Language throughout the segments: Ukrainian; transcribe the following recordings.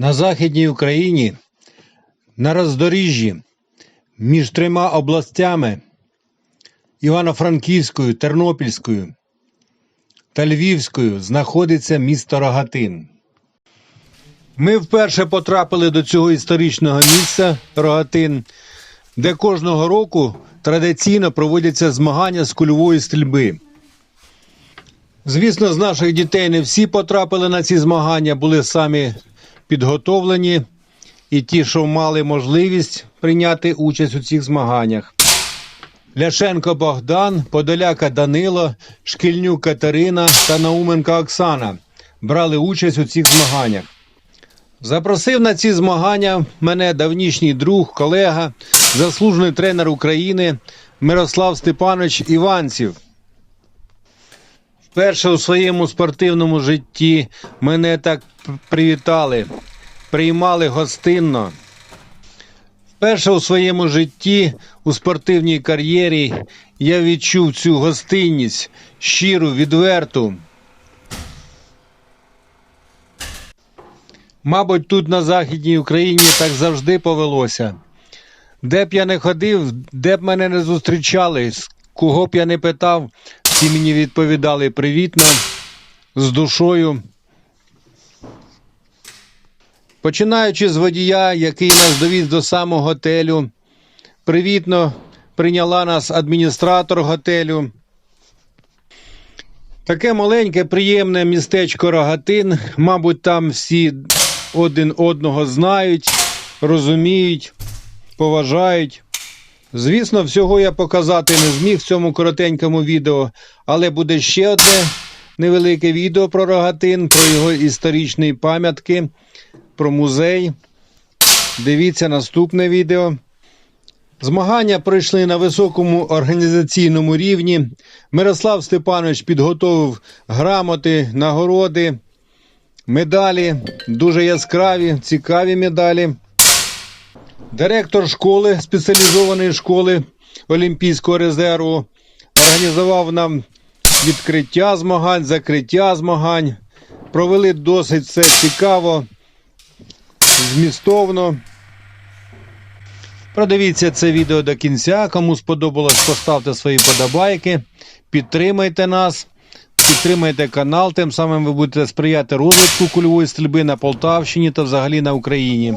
На Західній Україні на роздоріжжі між трьома областями Івано-Франківською, Тернопільською та Львівською знаходиться місто Рогатин. Ми вперше потрапили до цього історичного місця Рогатин, де кожного року традиційно проводяться змагання з кульової стрільби. Звісно, з наших дітей не всі потрапили на ці змагання, були самі підготовлені, і ті, що мали можливість прийняти участь у цих змаганнях. Ляшенко Богдан, Подоляка Данило, Шкільнюк Катерина та Науменка Оксана брали участь у цих змаганнях. Запросив на ці змагання мене давнішній друг, колега, заслужений тренер України Мирослав Степанович Іванців. Вперше у своєму спортивному житті мене так привітали, приймали гостинно. Вперше у своєму житті у спортивній кар'єрі я відчув цю гостинність, щиру, відверту. Мабуть, тут на Західній Україні так завжди повелося. Де б я не ходив, де б мене не зустрічали, кого б я не питав, всі мені відповідали привітно, з душою. Починаючи з водія, який нас довіз до самого готелю, привітно прийняла нас адміністратор готелю. Таке маленьке, приємне містечко Рогатин. Мабуть, там всі один одного знають, розуміють, поважають. Звісно, всього я показати не зміг в цьому коротенькому відео, але буде ще одне невелике відео про Рогатин, про його історичні пам'ятки, про музей. Дивіться наступне відео. Змагання пройшли на високому організаційному рівні. Мирослав Степанович підготовив грамоти, нагороди, медалі, дуже яскраві, цікаві медалі. Директор школи, спеціалізованої школи Олімпійського резерву, організував нам відкриття змагань, закриття змагань. Провели досить все цікаво, змістовно. Продивіться це відео до кінця. Кому сподобалось, поставте свої подобайки, підтримайте нас, підтримайте канал, тим самим ви будете сприяти розвитку кульової стрільби на Полтавщині та взагалі на Україні.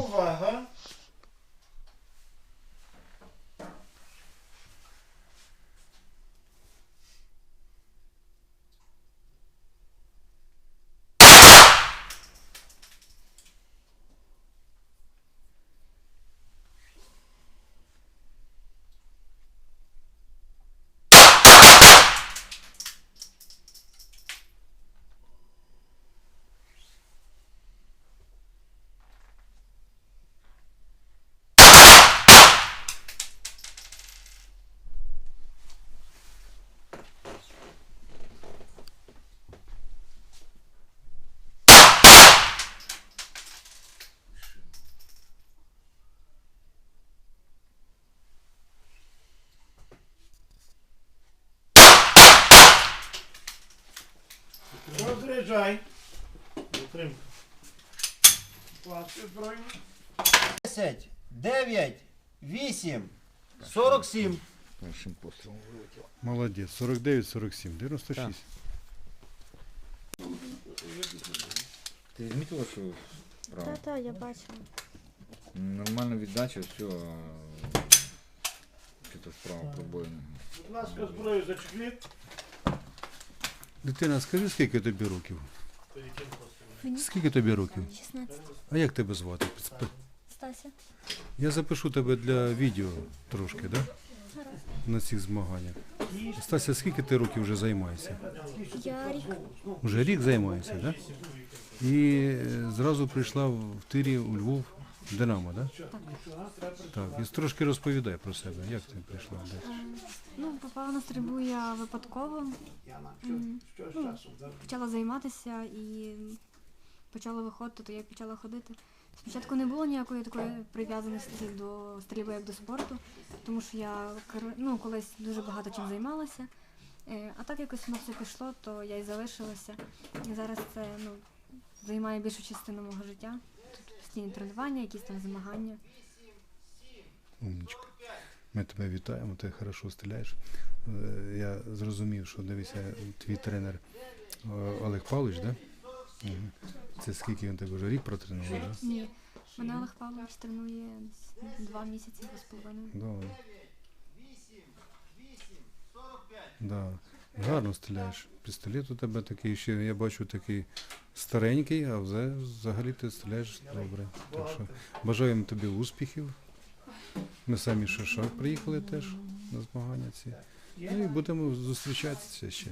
Увага! Розряджай. Затримка. Плати зброю. 10, 9, 8, 47. Молодець, 49-47, 96. Ти змітила, що право? Та, та, я бачила. Нормально віддача, все. Чи-то справа пробоїна. Будь ласка, зброю зачекліть. Дитина, скажи, скільки тобі років? Скільки тобі років? 16. А як тебе звати? Стася. Я запишу тебе для відео трошки, да? На цих змаганнях. Стася, скільки ти років вже займаєшся? Я рік. Уже рік займаєшся, да? І е, зразу прийшла в тирі у Львов Динамо, да? Так. І трошки розповідай про себе, як ти прийшла. Де? Ну, попала на стрільбу я випадково. М, Ну, почала займатися і почала виходити, то я почала ходити. Спочатку не було ніякої такої прив'язаності до стрільби як до спорту, тому що я кер- ну, колись дуже багато чим займалася. Е, А так якось воно все пішло, то я й залишилася. І зараз це ну, займає більшу частину мого життя. Постійні тренування, якісь там змагання. Умничка. Ми тебе вітаємо, ти хорошо стріляєш. Е, Я зрозумів, що дивися, твій тренер е, Олег Павлович, да? Це скільки він тебе вже рік протренував, да? Ні. Мене Олег Павлович тренує два місяці два з половиною. Да. Да. Гарно стріляєш. Пістолет у тебе такий, ще я бачу такий старенький, а взагалі ти стріляєш добре. Так що бажаємо тобі успіхів. Ми самі Шишак приїхали теж на змагання ці. Ну і будемо зустрічатися ще.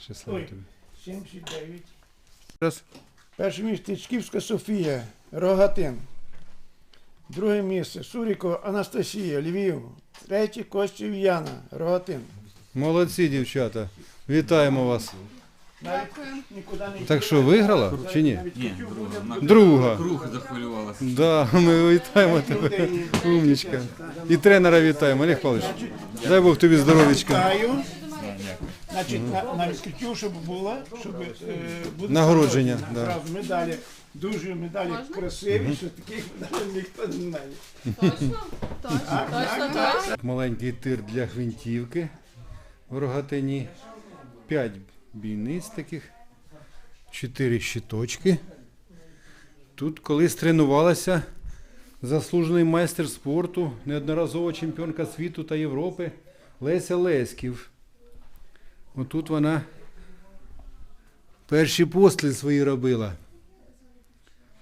Щасливо тобі. 79. Раз. Перше місце Тичківська Софія, Рогатин. Друге місце Сурікова Анастасія, Львів. Третє Костів Яна, Рогатин. Молодці, дівчата. Вітаємо вас. Так що, виграла чи ні? Ні, друга. Друга. захвилювалася. Да, ми вітаємо тебе. Умнічка. І тренера вітаємо. Олег Павлович, дай Бог тобі здоров'ячка. Значить, на, відкриттю, щоб було, щоб е, буде Нагородження, да. Медалі, дуже медалі красиві, що таких медалей ніхто не? Точно, точно, точно. Маленький тир для гвинтівки в рогатині. П'ять бійниць таких. Чотири щиточки. Тут колись тренувалася заслужений майстер спорту, неодноразова чемпіонка світу та Європи Леся Леськів. Отут вона перші постріли свої робила.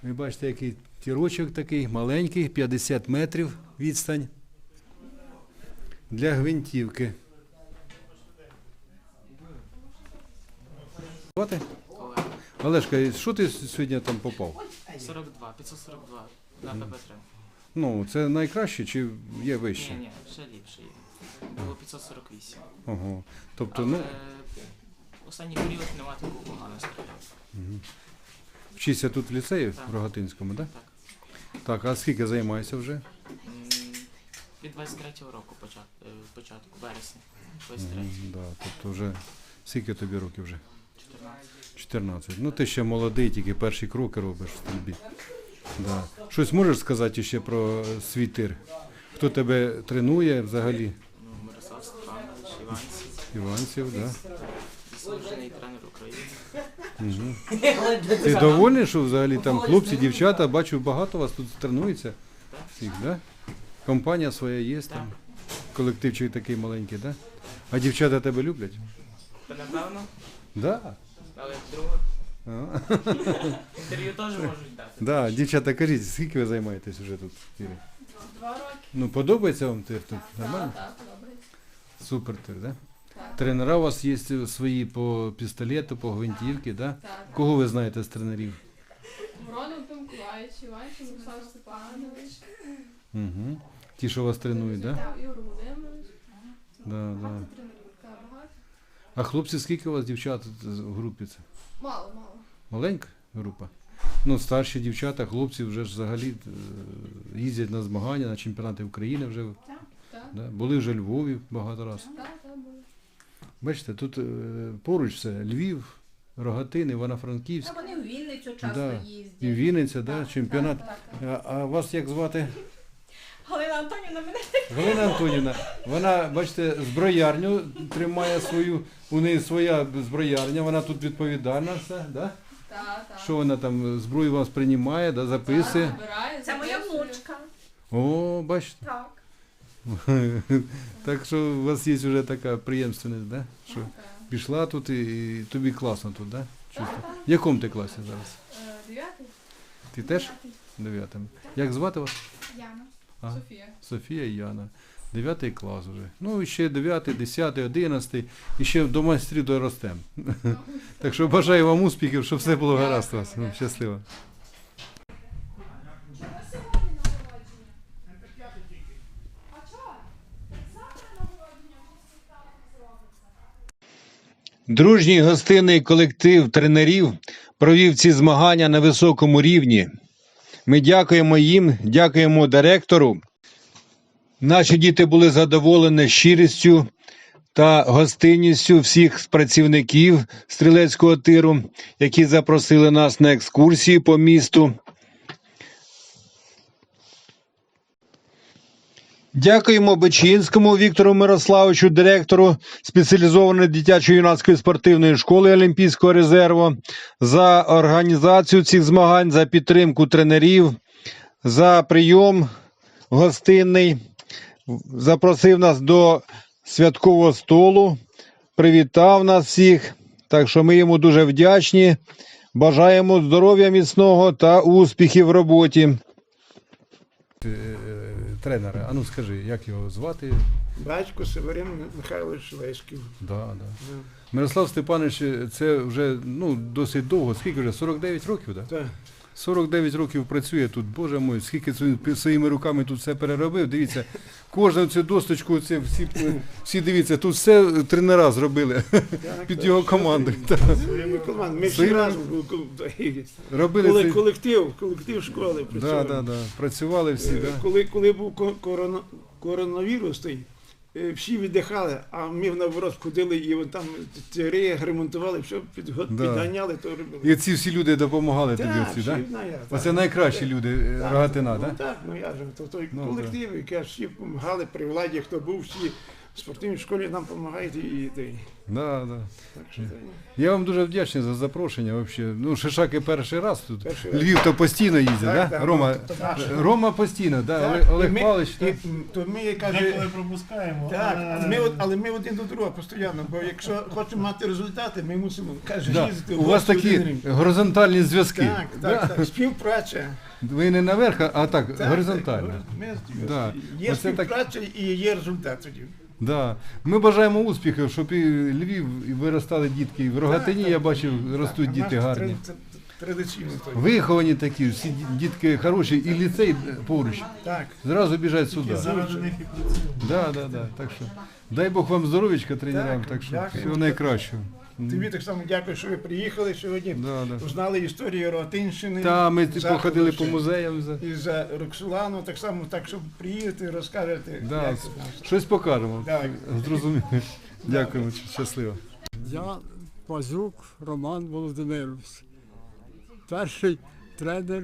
Ви бачите, який тірочок такий маленький, 50 метрів відстань для гвинтівки. Звати? Олешка, що ти сьогодні там попав? 42, 542 на ПП-3. Ну, це найкраще чи є вище? ні, ще ліпше є. Було 548. Ага. Тобто, Але ну, останній період нема такого погано стріляв. вчишся тут в ліцеї в Рогатинському, так? Так. Так, а скільки займаєшся вже? М, Від 23-го року почат, е, початку, вересня. 23 Мгм, да, тобто вже скільки тобі років вже? 14. 14. Ну ти ще молодий, тільки перші кроки робиш в стрільбі. Да. Щось можеш сказати ще про е, свій тир? Хто тебе тренує взагалі? Ну, Мирослав Степанович, Іванців, Іванців, да? заслужений тренер України. Угу. Ти довольний, що взагалі там хлопці, дівчата, бачу, багато вас тут тренується. Всіх, да? Компанія своя є там. Колективчик такий маленький, да? А дівчата тебе люблять? Та напевно, Да. Але друге. А. Інтерв'ю теж можуть дати. Да, дівчата, кажіть, скільки ви займаєтесь вже тут? Ірі? Два роки. Ну, подобається вам тир тут? Нормально? Так, так. Супер тир, да? Так. Тренера у вас є свої по пістолету, по гвинтівці, да? Так. Кого ви знаєте з тренерів? Воронов Тимкович, Іванчик, Мирослав Степанович, Угу. Ті, що вас тренують, да? так, Ігор Володимирович. Да, да. Багато тренерів, так, багато. А хлопці, скільки у вас дівчат в групі? Це? Мало, мало. Маленька група? Ну, старші дівчата, хлопці вже ж взагалі е, їздять на змагання, на чемпіонати України вже. Так, так, Да? Були вже Львові багато разів. так, так, було. Бачите, тут е, поруч все Львів, Рогатин, Івано-Франківськ. вони в Вінницю часто Да. їздять. І Вінниця, да, чемпіонат. так, так. А, а вас як звати? Галина Антонівна Галина Антонівна. Вона, бачите, зброярню тримає свою, у неї своя зброярня, вона тут відповідальна все, да? Так, так. Що вона там зброю вас приймає, да, записує. Збирає, Це моя записує. внучка. О, бачите. Так. Так що у вас є вже така приємственність, да? Що Так. пішла тут і, і тобі класно тут, да? Так, Чисто. так. В якому ти класі зараз? Е, Дев'ятий? Ти теж? Дев'ятим. Як звати вас? Яна. А? Софія. Софія і Яна. Дев'ятий клас вже. Ну, і ще дев'ятий, десятий, одинадцятий, і ще до майстрів доростемо. Так що бажаю вам успіхів, щоб все було гаразд у вас. Ну, Щасливо. Дружній гостинний колектив тренерів провів ці змагання на високому рівні. Ми дякуємо їм, дякуємо директору. Наші діти були задоволені щирістю та гостинністю всіх працівників стрілецького тиру, які запросили нас на екскурсії по місту. Дякуємо Бечинському Віктору Мирославовичу, директору спеціалізованої дитячо-юнацької спортивної школи Олімпійського резерву, за організацію цих змагань, за підтримку тренерів, за прийом гостинний. Запросив нас до святкового столу, привітав нас всіх. Так що ми йому дуже вдячні. Бажаємо здоров'я міцного та успіхів в роботі. Е, Тренера, а ну скажи, як його звати? Батько Северин Михайлович Леськів. Да, да. Мирослав Степанович, це вже ну, досить довго. Скільки вже? 49 років, так? Так. 49 років працює тут, боже мой, скільки він своїми руками тут все переробив. Дивіться, кожну цю досточку, це всі, всі дивіться, тут все тренера зробили під його командою. Своїми командами. Ми всі разом Робили колектив, колектив школи Да, працював. да, да. Працювали всі, Е. Коли, був корона, коронавірус, той, всі віддихали, а ми наоборот ходили і от там теорія ремонтували, все підго- Да. підганяли, то робили. І ці всі люди допомагали тобі Так, оці, так? всі, ну, я, Оце найкращі люди, е, Так, рогатина, ну, так? Так, ну я ж то той Ну, колектив, який всі допомагали при владі, хто був, всі в спортивній школі нам допомагають і, і Да, да. так що це Я вам дуже вдячний за запрошення. Вообще. Ну, Шишаки перший раз тут. Перший раз. Львів то постійно їздить, Так, да? так, Рома, ну, то наше. Рома постійно, да? Так, Олег, і Олег ми- Павлович. і, так? то ми каже, Деколи пропускаємо. так, але- ми, от- але ми один до другого постійно, бо якщо хочемо мати результати, ми мусимо каже, Да. їздити У в вас гості такі один горизонтальні зв'язки. Так, так, так, співпраця. Ви не наверх, а так, Так, горизонтально. так, ми- Да. Є Оце так- співпраця і є результат тоді. Да. Ми бажаємо успіхів, щоб і Львів і виростали дітки. І в Рогатині, я бачив, ростуть Так, а діти наш гарні. Традиційно. Виховані такі, всі ді- дітки хороші, і ліцей поруч. Так. Зразу біжать сюди. Заради них і працюємо. Да, да, да. Так що дай Бог вам здоров'ячка тренерам, Так, так що всього найкращого. Тобі так само дякую, що ви приїхали сьогодні. Да, да. Узнали історію Рогатинщини. Та ми ті походили по музеям. за- І за Роксолану, так само, так, щоб приїдете, розкажете. Да, як щось покажемо. Так. Зрозуміло. Дякуємо, щасливо. Я Пазюк Роман Володимирович, перший тренер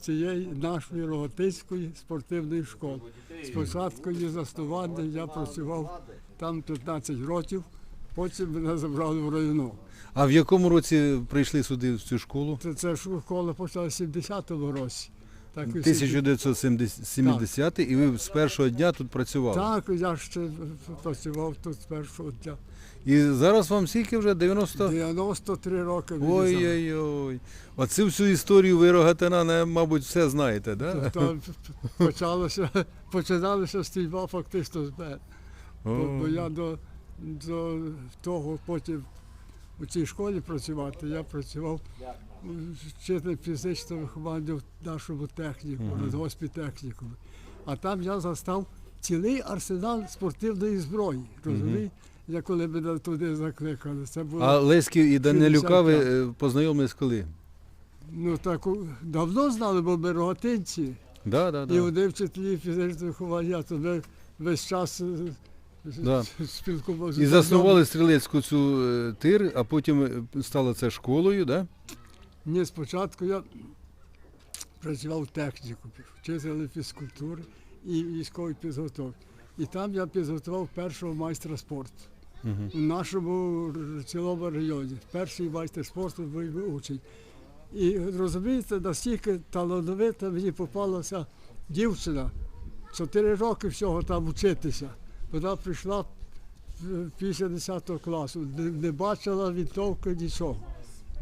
цієї нашої Рогатинської спортивної школи. Спочатку її заснування я працював там 15 років, потім мене забрали в району. А в якому році прийшли сюди в цю школу? Це, це школа почала в 70-му році. Так, і всі- 1970 і ви з першого дня тут працювали. Так, я ще працював тут з першого дня. І зараз вам скільки вже 90? 93 роки. Ой-ой-ой. Оцю всю історію ви рогатина, мабуть, все знаєте, да? То почалося, починалася стрільба фактично з мене. Бо, бо я до, до того потім у цій школі працювати, я працював вчителем фізичного виховання в нашому технікумі, госпітехнікумі. А там я застав цілий арсенал спортивної зброї. Розумієте? Я коли мене туди закликали, це було А Леськів і Данилюка ви е, познайомились коли? ну так у- давно знали, бо ми рогатинці. Да, да, І вони вчителі фізичного виховання, то ми весь час е, Да. спілкувалися. І заснували стрілецьку цю е, тир, а потім е, стало це школою, да? Ні, спочатку я працював в технікумі, вчителем фізкультури і військової підготовки. І там я підготував першого майстра спорту Мгм. у нашому цілому районі. Перший майстер спорту був учень. І розумієте, настільки талановита мені попалася дівчина, чотири роки всього там вчитися. Вона прийшла після 10 класу, не, бачила відтовку нічого.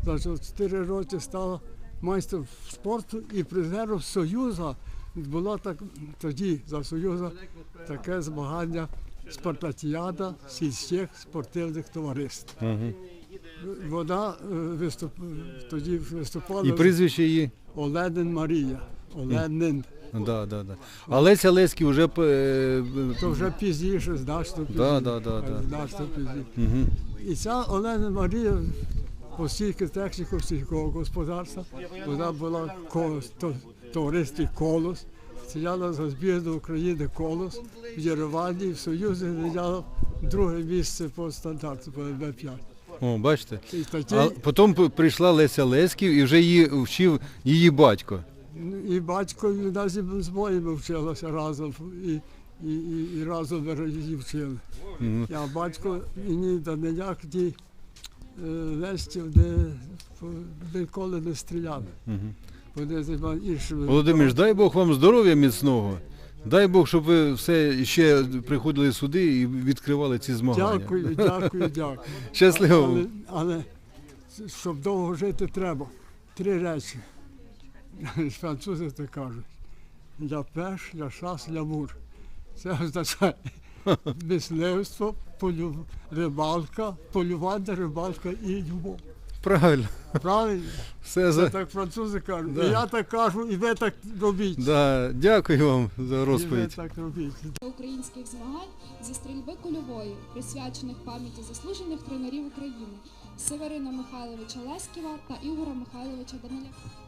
Значить, чотири роки стала майстром спорту і призером Союзу. Була так тоді за Союзу таке змагання Спартакіада сільських спортивних товариств. Мгм. Вона е, виступ, тоді виступала І прізвище її? Оленин Марія. Оленин. Да, да, да. А Леся Леський вже е, То вже пізніше, значно пізніше. Да, да, да, да. Значно пізніше. Мгм. І ця Олена Марія, постільки техніку сільського господарства, вона була колос, то, товаристві колос, стояла за збірну України колос в Єревані, в Союзі зайняла друге місце по стандарту, по МВ5. О, бачите. І А потім п- прийшла Леся Леськів і вже її вчив її батько. І батько і зі- з моїми вчилася разом. І, і, і, і разом її вчили. Ну, А батько мені Даниляк ті е, вестів, де ніколи не стріляли. мгм. Вони займали іншими. Володимир, дай Бог вам здоров'я міцного. Дай Бог, щоб ви все ще приходили сюди і відкривали ці змагання. Дякую, дякую, дякую. Щасливо. Але, але щоб довго жити треба. Три речі. Французи так кажуть. Ля пеш, ля шас, ля мур. Це означає мисливство, полю... рибалка, полювання, рибалка і любов. Правильно. Правильно? Все Це за... так французи кажуть. Да. І я так кажу, і ви так робіть. да, дякую вам за І ви розповідь. так робіть. українських змагань зі стрільби кульової, присвячених пам'яті заслужених тренерів України Северина Михайловича Леськіва та Ігора Михайловича Даниляка.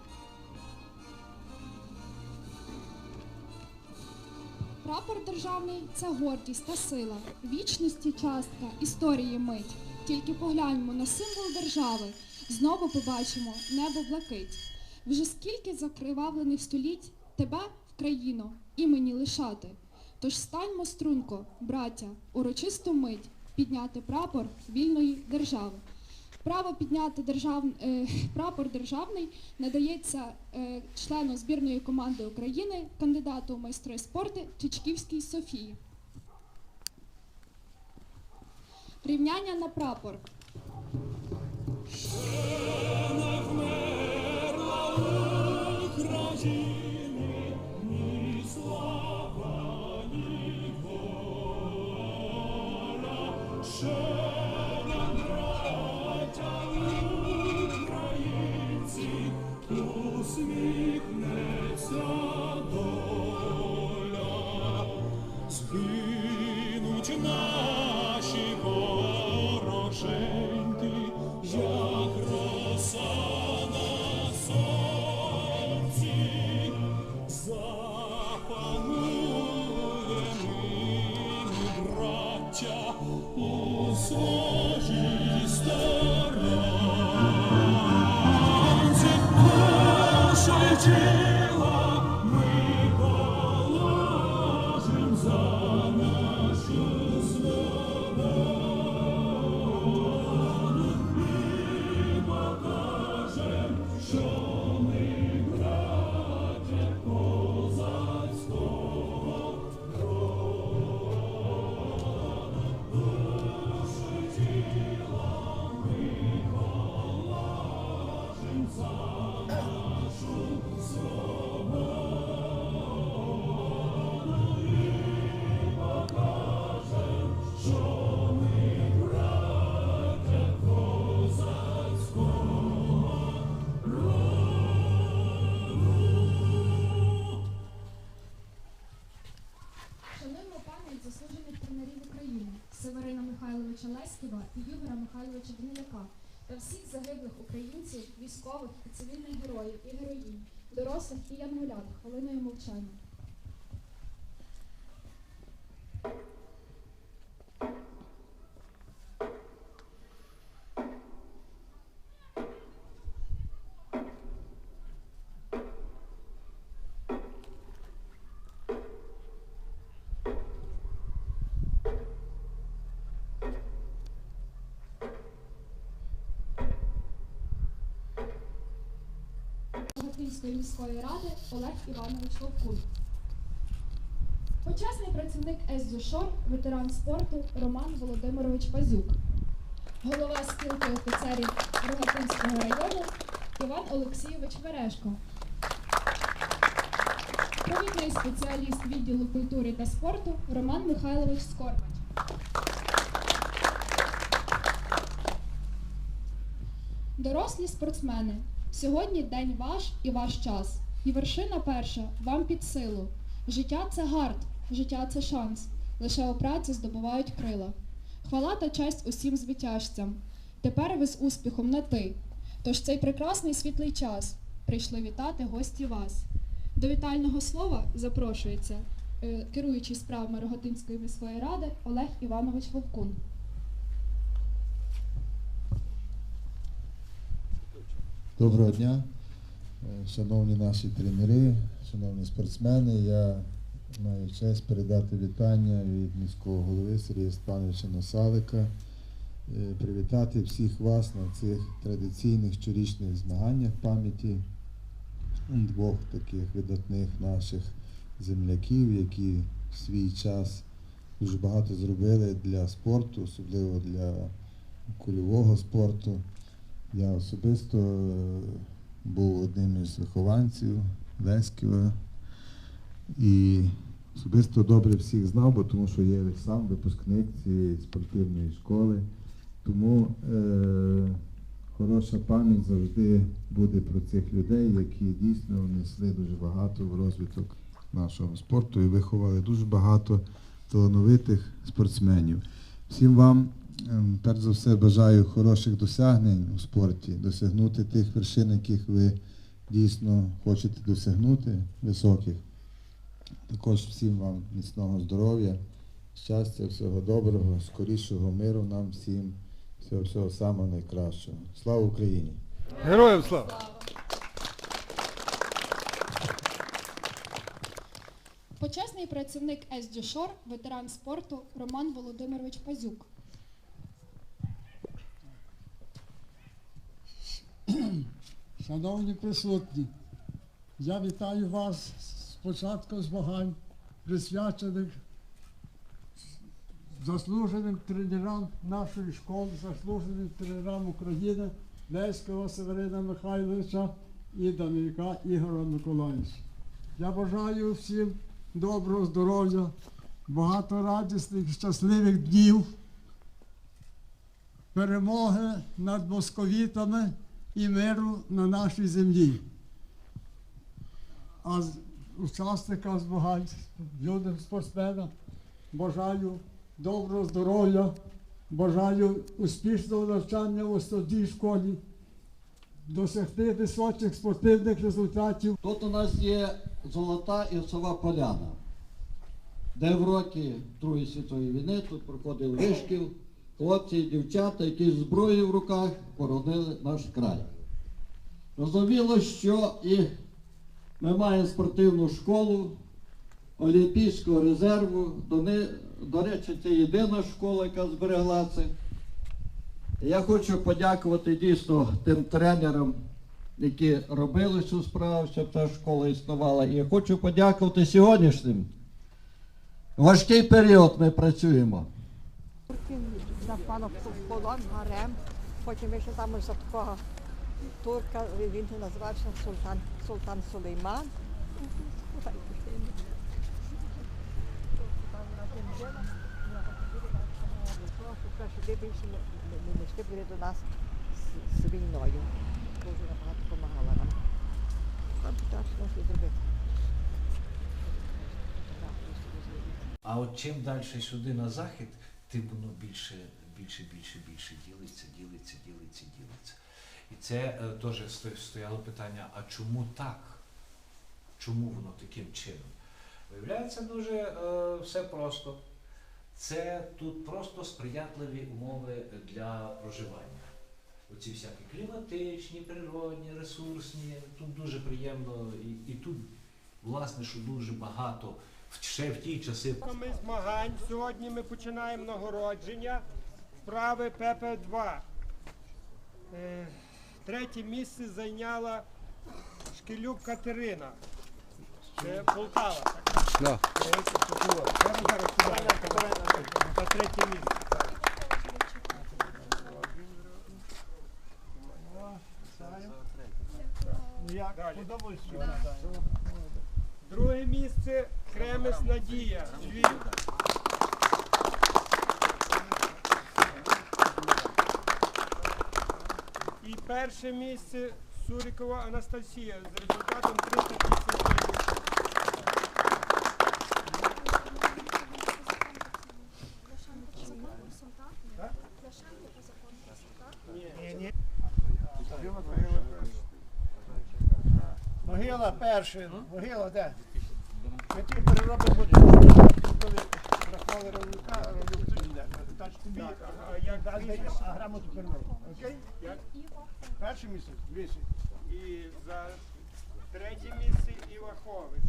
Прапор державний це гордість та сила, вічності частка, історії мить. Тільки погляньмо на символ держави, знову побачимо небо блакить. Вже скільки закривавлених століть тебе в країну імені лишати. Тож станьмо струнко, браття, урочисту мить підняти прапор вільної держави. Право підняти держав... е, прапор державний надається е, члену збірної команди України, кандидату у майстри спорту Чичківській Софії. Рівняння на прапор. Згинуть наші вороженьки, як роса на сонці, запануємо, браття, у своїй сторонці, душу Михайловича і Ігора Михайловича Даниляка та всіх загиблих українців, військових і цивільних героїв і героїнь, дорослих і янголят хвилиною мовчання. Рогатинської міської ради Олег Іванович Ловкун. Почесний працівник СДЮШОР, ветеран спорту Роман Володимирович Пазюк. Голова спілки офіцерів Рогатинського району Іван Олексійович Верешко. Провідний спеціаліст відділу культури та спорту Роман Михайлович Скорпач. Дорослі спортсмени, сьогодні день ваш і ваш час. І вершина перша вам під силу. Життя це гард, життя це шанс. Лише у праці здобувають крила. Хвала та честь усім звитяжцям. Тепер ви з успіхом на ти. Тож цей прекрасний світлий час прийшли вітати гості вас. До вітального слова запрошується е, керуючий справами Рогатинської міської ради Олег Іванович Вовкун. Доброго дня, е, шановні наші тренери, шановні спортсмени. Я Маю честь передати вітання від міського голови Сергія Степановича Носалика. Е, Привітати всіх вас на цих традиційних щорічних змаганнях пам'яті двох таких видатних наших земляків, які в свій час дуже багато зробили для спорту, особливо для кульового спорту. Я особисто е, був одним із вихованців Леськова і особисто добре всіх знав, бо тому що я сам випускник цієї спортивної школи. Тому е, хороша пам'ять завжди буде про цих людей, які дійсно внесли дуже багато в розвиток нашого спорту і виховали дуже багато талановитих спортсменів. Всім вам, перш за все, бажаю хороших досягнень у спорті, досягнути тих вершин, яких ви дійсно хочете досягнути, високих. Також всім вам міцного здоров'я, щастя, всього доброго, скорішого миру нам всім, всього всього самого найкращого. Слава Україні! Героям слава! Почесний працівник СД Шор, ветеран спорту Роман Володимирович Пазюк. Шановні присутні, я вітаю вас з початком змагань, присвячених заслуженим тренерам нашої школи, заслуженим тренерам України Леського Северина Михайловича і Данилюка Ігора Миколаївича. Я бажаю всім доброго здоров'я, багато радісних, щасливих днів, перемоги над московітами і миру на нашій землі. А з- учасникам змагань, юним спортсменам бажаю доброго здоров'я, бажаю успішного навчання в основній школі, досягти високих спортивних результатів. Тут у нас є золота і Ірсова поляна, де в роки Другої світової війни тут проходив вишкіл, хлопці і дівчата, які з зброєю в руках боронили наш край. Розуміло, що і ми маємо спортивну школу Олімпійського резерву. До, не- до речі, це єдина школа, яка зберегла це. Я хочу подякувати дійсно тим тренерам, які робили цю справу, щоб ця школа існувала. І я хочу подякувати сьогоднішнім. Важкий період ми працюємо. Запало в полон, гарем. Потім ще там за такого турка, він називався Султан, Султан Сулейман. Більше не, йшли були до нас з, війною. Дуже набагато допомагала нам. А от чим далі сюди на захід, тим воно більше, більше, більше, більше ділиться, ділиться, ділиться, ділиться. І це е, теж стояло питання, а чому так? Чому воно таким чином? Виявляється, дуже е, все просто. Це тут просто сприятливі умови для проживання. Оці всякі кліматичні, природні, ресурсні. Тут дуже приємно. І, і тут, власне, що дуже багато ще в ті часи Ми змагань. Сьогодні ми починаємо нагородження вправи ПП-2. Е, Третє місце зайняла Шкілюк Катерина. Це Полтава. Да. На третє місце. Друге місце Кремес Надія, Львів. Перше місце Сурікова Анастасія з результатом 359. Ні, ні. Могила перша. Могила де? Ми ті переробимо будемо. Коли рахували ролика, ролик йде. Так тобі, А як а, прізвище? а грамоту переробимо. Окей? Як? Перший місяць, двічі. І за третє місце Івахович.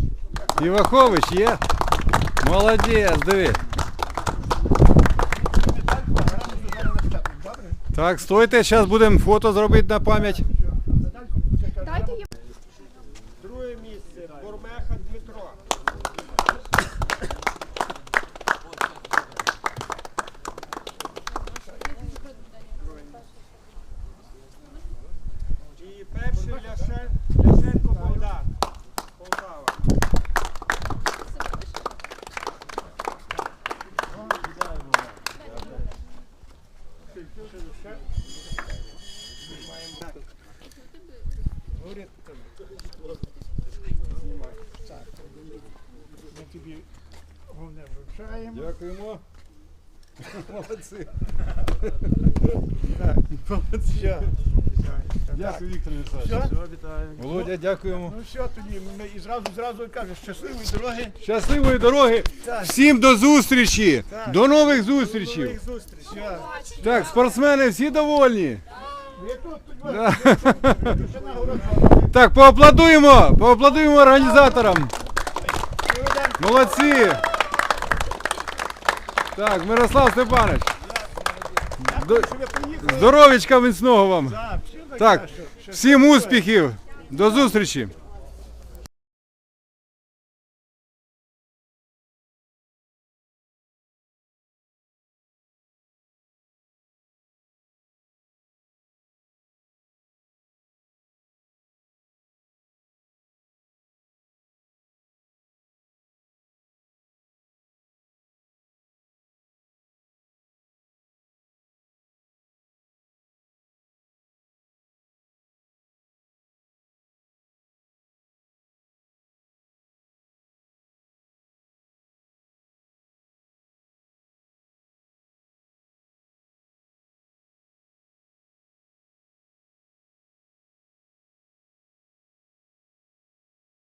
Івахович є? Молодець, диви. Так, стойте, зараз будемо фото зробити на пам'ять. Головне. Дякуємо. Молодці. Так, молодці. Дякую, Віктор Михайлович. Все? Володя, дякуємо. Ну все, тоді ми і зразу зразу кажемо, щасливої дороги. Щасливої дороги. Так. Всім до зустрічі. Так. До нових зустрічей. Все. Так, спортсмени всі довольні. Ви тут, тут, Да. ви ще нагороджені. Так, поаплодуємо, поаплодуємо організаторам. Молодці. Так, Мирослав Степанович. До- Здоровічка міцного вам. Так, всім успіхів. До зустрічі.